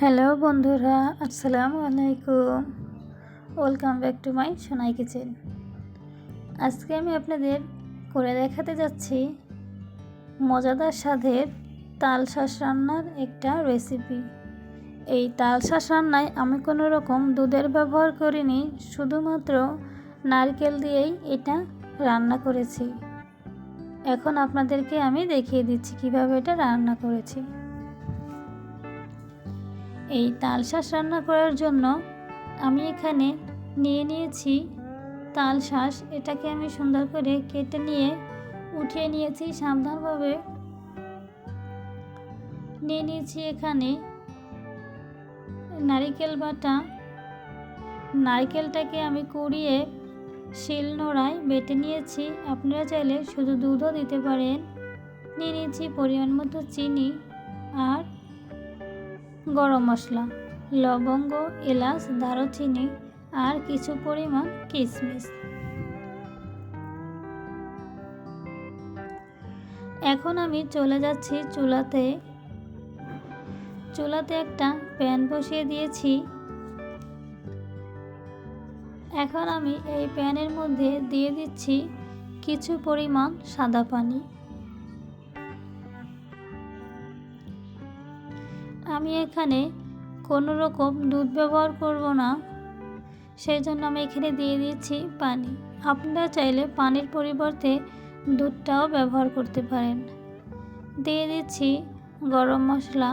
Hello বন্ধুরা, আসসালামু আলাইকুম। Welcome back to my Sonai kitchen আজকে আমি আপনাদের করে দেখাতে যাচ্ছি মজাদার স্বাদের তাল শাঁস রান্নার একটা রেসিপি এই তাল শাঁস রান্নায় আমি কোনো রকম দুধের ব্যবহার করিনি, শুধুমাত্র নারকেল দিয়েই এটা রান্না করেছি। এখন আপনাদেরকে আমি দেখিয়ে দিচ্ছি কীভাবে এটা রান্না করেছি। এই তাল শাঁস রান্না করার জন্য আমি এখানে নিয়ে নিয়েছি তাল শাঁস এটাকে আমি সুন্দর করে কেটে নিয়ে উঠিয়ে নিয়েছি। সাবধানভাবে নিয়ে নিয়েছি এখানে নারিকেল বাটা। নারকেলটাকে আমি কুড়িয়ে শিল নোড়ায় বেটে নিয়েছি। আপনারা চাইলে শুধু দুধও দিতে পারেন। নিয়ে নিয়েছি পরিমাণ মতো চিনি আর গরম মশলা, লবঙ্গ, এলাচ, দারুচিনি আর কিছু পরিমাণ কিশমিশ এখন আমি চলে যাচ্ছি চুলাতে। চুলাতে একটা প্যান বসিয়ে দিয়েছি। এখন আমি এই প্যানের মধ্যে দিয়ে দিচ্ছি কিছু পরিমাণ সাদা পানি। আমি এখানে কোনো রকম দুধ ব্যবহার করব না। সেই জন্য আমি এখানে দিয়ে দিচ্ছি পানি। আপনারা চাইলে পানির পরিবর্তে দুধটাও ব্যবহার করতে পারেন। দিয়ে দিচ্ছি গরম মশলা,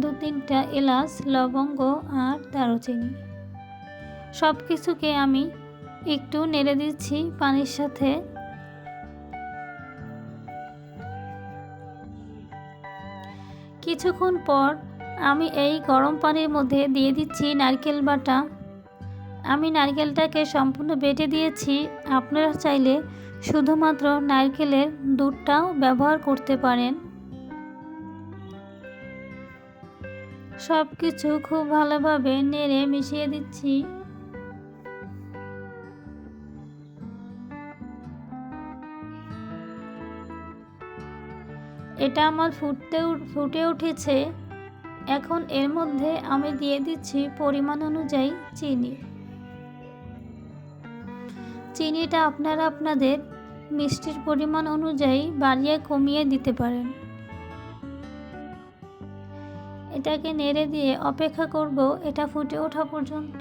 দু তিনটা এলাচ, লবঙ্গ আর দারুচিনি। সব কিছুকে আমি একটু নেড়ে দিচ্ছি পানির সাথে। কিছুক্ষণ পর আমি এই গরম পানির মধ্যে দিয়ে দিচ্ছি নারকেল বাটা। আমি নারকেলটাকে সম্পূর্ণ বেটে দিয়েছি। আপনারা চাইলে শুধুমাত্র নারকেলের দুধটাও ব্যবহার করতে পারেন। সব কিছু খুব ভালোভাবে নেড়ে মিশিয়ে দিচ্ছি। এটা আমার ফুটতে ফুটে উঠেছে। এখন এর মধ্যে আমি দিয়ে দিচ্ছি পরিমাণ অনুযায়ী চিনি। চিনিটা আপনারা আপনাদের মিষ্টির পরিমাণ অনুযায়ী বাড়িয়ে কমিয়ে দিতে পারেন। এটাকে নেড়ে দিয়ে অপেক্ষা করব এটা ফুটে ওঠা পর্যন্ত।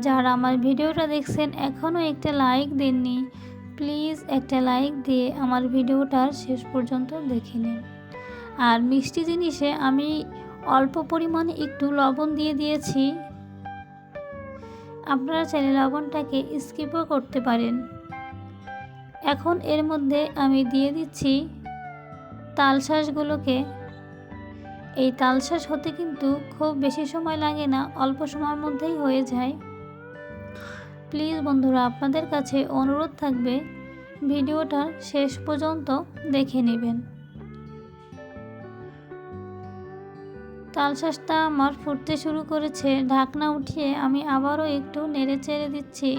যারা আমার ভিডিওটা দেখছেন, এখনও একটা লাইক দেননি প্লিজ একটা লাইক দিয়ে আমার ভিডিওটার শেষ পর্যন্ত দেখে নিন। আর মিষ্টি জিনিসে আমি অল্প পরিমাণে একটু লবণ দিয়ে দিয়েছি। আপনারা চাইলে লবণটাকে স্কিপও করতে পারেন। এখন এর মধ্যে আমি দিয়ে দিচ্ছি তালশাঁসগুলোকে এই তালশাঁস হতে কিন্তু খুব বেশি সময় লাগে না, অল্প সময়ের মধ্যেই হয়ে যায়। প্লিজ বন্ধুরা, আপনাদের কাছে অনুরোধ থাকবে, ভিডিওটা শেষ পর্যন্ত দেখে নেবেন। তালশাঁসটা আমার ফুটতে শুরু করেছে, ঢাকনা উঠিয়ে আমি আবারও একটু নেড়ে চেড়ে দিচ্ছি।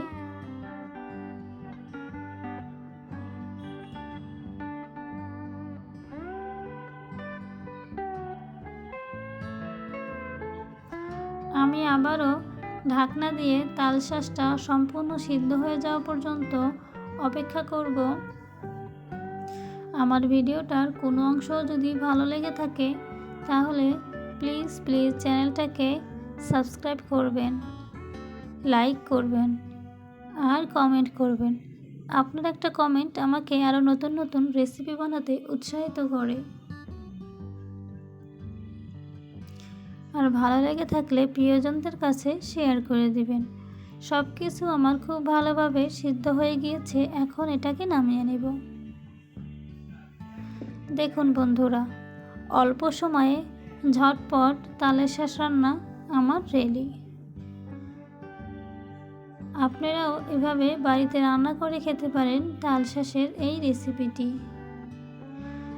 আমি আবারও ঢাকনা দিয়ে তালশাঁসটা সম্পূর্ণ সিদ্ধ হয়ে যাওয়া পর্যন্ত অপেক্ষা করব। আমার ভিডিওটার কোনো অংশ যদি ভালো লেগে থাকে, তাহলে প্লিজ প্লিজ চ্যানেলটাকে সাবস্ক্রাইব করবেন, লাইক করবেন আর কমেন্ট করবেন। আপনার একটা কমেন্ট আমাকে আরও নতুন নতুন রেসিপি বানাতে উৎসাহিত করে। আর ভালো লেগে থাকলে প্রিয়জনদের কাছে শেয়ার করে দিবেন। সব কিছু আমার খুব ভালোভাবে সিদ্ধ হয়ে গিয়েছে, এখন এটাকে নামিয়ে নেব। দেখুন বন্ধুরা, অল্প সময়ে ঝটপট তালের শাঁস রান্না আমার রেডি আপনারাও এভাবে বাড়িতে রান্না করে খেতে পারেন তাল শাঁসের এই রেসিপিটি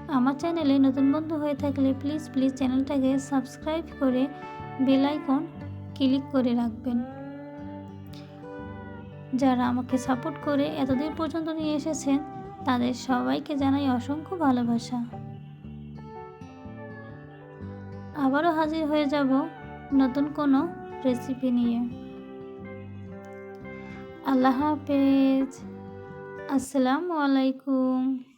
আমার চ্যানেলে নতুন বন্ধু হয়ে থাকলে প্লিজ প্লিজ চ্যানেলটাকে সাবস্ক্রাইব করে বেল আইকন ক্লিক করে রাখবেন। যারা আমাকে সাপোর্ট করে এতদিন পর্যন্ত নিয়ে এসেছেন, তাদের সবাইকে জানাই অসংখ্য ভালোবাসা। আবারও হাজির হয়ে যাব নতুন কোনো রেসিপি নিয়ে। আল্লাহ হাফেজ। আসসালামু আলাইকুম।